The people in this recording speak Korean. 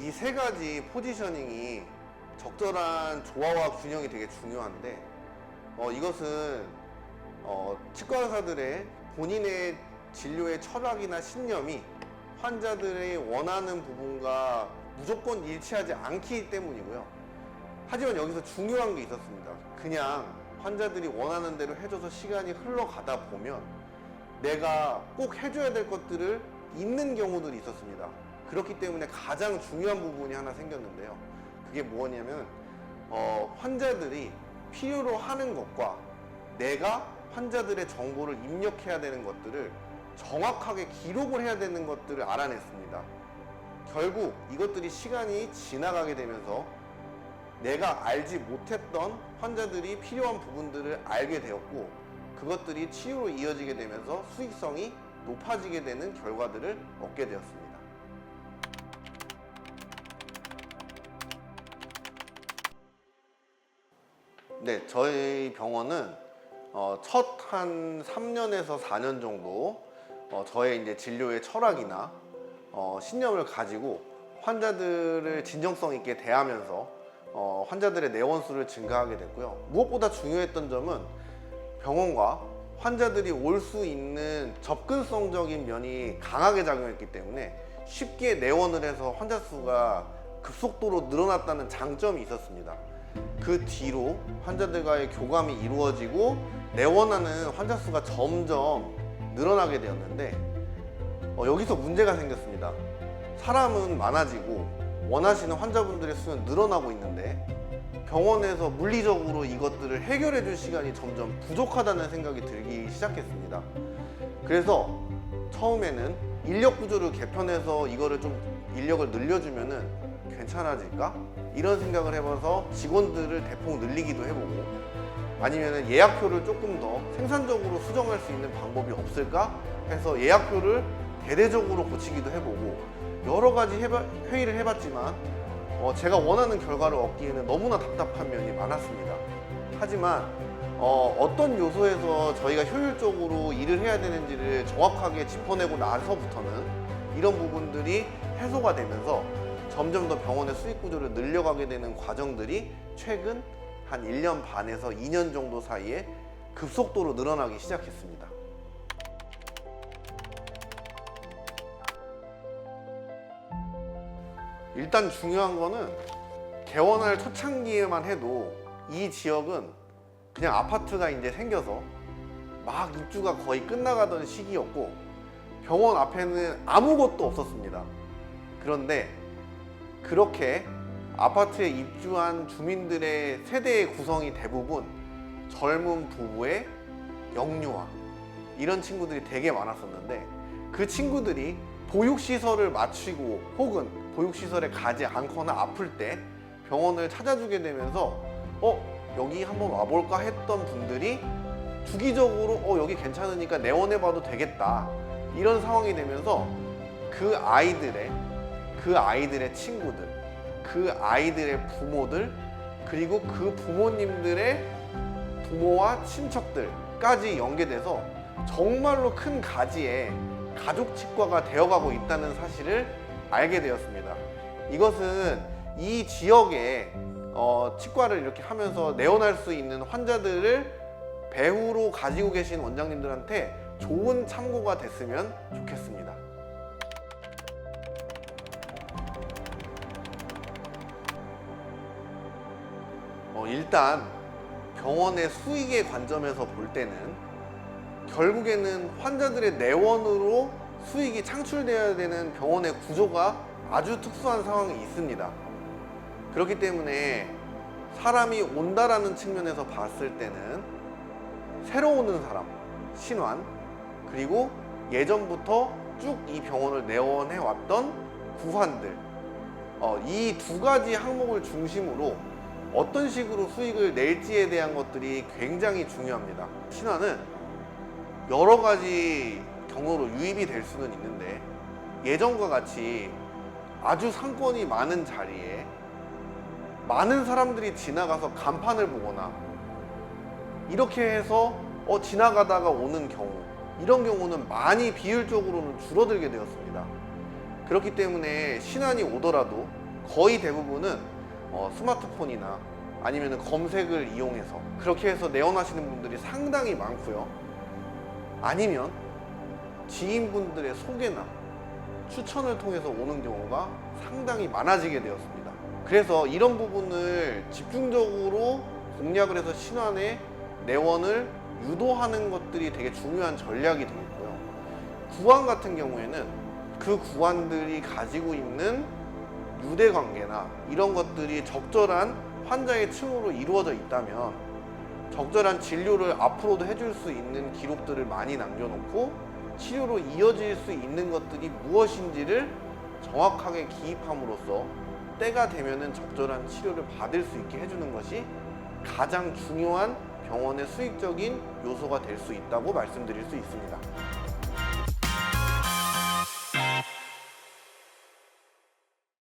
이 세 가지 포지셔닝이 적절한 조화와 균형이 되게 중요한데 어, 이것은 어, 치과 의사들의 본인의 진료의 철학이나 신념이 환자들의 원하는 부분과 무조건 일치하지 않기 때문이고요. 하지만 여기서 중요한 게 있었습니다. 그냥 환자들이 원하는 대로 해줘서 시간이 흘러가다 보면 내가 꼭 해줘야 될 것들을 잊는 경우들이 있었습니다. 그렇기 때문에 가장 중요한 부분이 하나 생겼는데요. 그게 뭐냐면 어, 환자들이 필요로 하는 것과 내가 환자들의 정보를 입력해야 되는 것들을 정확하게 기록을 해야 되는 것들을 알아냈습니다. 결국 이것들이 시간이 지나가게 되면서 내가 알지 못했던 환자들이 필요한 부분들을 알게 되었고 그것들이 치유로 이어지게 되면서 수익성이 높아지게 되는 결과들을 얻게 되었습니다. 네, 저희 병원은 어, 첫한 3년에서 4년 정도 어, 저의 이제 진료의 철학이나 어, 신념을 가지고 환자들을 진정성 있게 대하면서 어, 환자들의 내원수를 증가하게 됐고요. 무엇보다 중요했던 점은 병원과 환자들이 올 수 있는 접근성적인 면이 강하게 작용했기 때문에 쉽게 내원을 해서 환자 수가 급속도로 늘어났다는 장점이 있었습니다. 그 뒤로 환자들과의 교감이 이루어지고 내원하는 환자 수가 점점 늘어나게 되었는데 어, 여기서 문제가 생겼습니다. 사람은 많아지고 원하시는 환자분들의 수는 늘어나고 있는데 병원에서 물리적으로 이것들을 해결해 줄 시간이 점점 부족하다는 생각이 들기 시작했습니다. 그래서 처음에는 인력 구조를 개편해서 이거를 좀 인력을 늘려주면은 괜찮아질까? 이런 생각을 해봐서 직원들을 대폭 늘리기도 해보고 아니면 예약표를 조금 더 생산적으로 수정할 수 있는 방법이 없을까 해서 예약표를 대대적으로 고치기도 해보고 여러 가지 해봐- 회의를 해봤지만 어, 제가 원하는 결과를 얻기에는 너무나 답답한 면이 많았습니다. 하지만 어, 떤 요소에서 저희가 효율적으로 일을 해야 되는지를 정확하게 짚어내고 나서부터는 이런 부분들이 해소가 되면서 점점 더 병원의 수익 구조를 늘려가게 되는 과정들이 최근 한 1년 반에서 2년 정도 사이에 급속도로 늘어나기 시작했습니다. 일단 중요한 거는 개원할 초창기에만 해도 이 지역은 그냥 아파트가 이제 생겨서 막 입주가 거의 끝나가던 시기였고 병원 앞에는 아무것도 없었습니다. 그런데 그렇게 아파트에 입주한 주민들의 세대의 구성이 대부분 젊은 부부의 영유아 이런 친구들이 되게 많았었는데 그 친구들이 보육시설을 마치고 혹은 보육시설에 가지 않거나 아플 때 병원을 찾아주게 되면서 어 여기 한번 와볼까? 했던 분들이 주기적으로 어 여기 괜찮으니까 내원해봐도 되겠다. 이런 상황이 되면서 그 아이들의 그 아이들의 친구들 그 아이들의 부모들 그리고 그 부모님들의 부모와 친척들까지 연계돼서 정말로 큰 가지에 가족 치과가 되어가고 있다는 사실을 알게 되었습니다. 이것은 이 지역에 어, 치과를 이렇게 하면서 내원할 수 있는 환자들을 배후로 가지고 계신 원장님들한테 좋은 참고가 됐으면 좋겠습니다. 어, 일단 병원의 수익의 관점에서 볼 때는 결국에는 환자들의 내원으로 수익이 창출되어야 되는 병원의 구조가 아주 특수한 상황이 있습니다. 그렇기 때문에 사람이 온다라는 측면에서 봤을 때는 새로 오는 사람, 신환, 그리고 예전부터 쭉 이 병원을 내원해 왔던 구환들, 어, 이 두 가지 항목을 중심으로 어떤 식으로 수익을 낼지에 대한 것들이 굉장히 중요합니다. 신화는 여러 가지 경로로 유입이 될 수는 있는데 예전과 같이 아주 상권이 많은 자리에 많은 사람들이 지나가서 간판을 보거나 이렇게 해서 어, 지나가다가 오는 경우 이런 경우는 많이 비율적으로는 줄어들게 되었습니다. 그렇기 때문에 신안이 오더라도 거의 대부분은 어, 스마트폰이나 아니면 검색을 이용해서 그렇게 해서 내원하시는 분들이 상당히 많고요. 아니면 지인분들의 소개나 추천을 통해서 오는 경우가 상당히 많아지게 되었습니다. 그래서 이런 부분을 집중적으로 공략을 해서 신안에 내원을 유도하는 것들이 되게 중요한 전략이 되겠고요. 구안 같은 경우에는 그 구안들이 가지고 있는 유대 관계나 이런 것들이 적절한 환자의 층으로 이루어져 있다면 적절한 진료를 앞으로도 해줄 수 있는 기록들을 많이 남겨놓고 치료로 이어질 수 있는 것들이 무엇인지를 정확하게 기입함으로써 때가 되면은 적절한 치료를 받을 수 있게 해주는 것이 가장 중요한 병원의 수익적인 요소가 될 수 있다고 말씀드릴 수 있습니다.